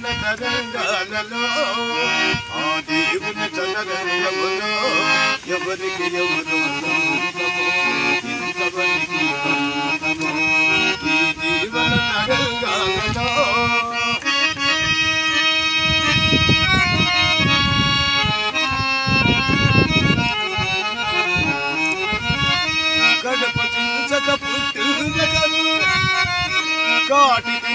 జీవన తరంగాలలో ఆ దేవుని చదరంగములో ఎవరికి ఎవరు సొంతమో, ఈ జీవన తరంగాలలో గడప చించక కాటికి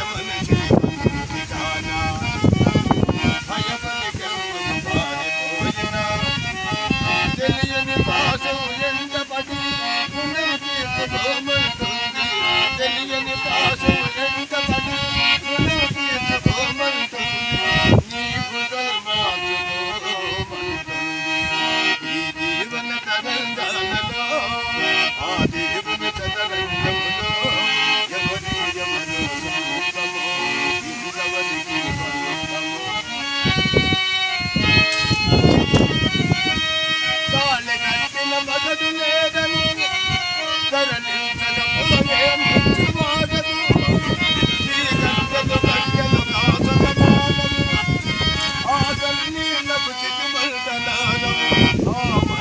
لا لا لا.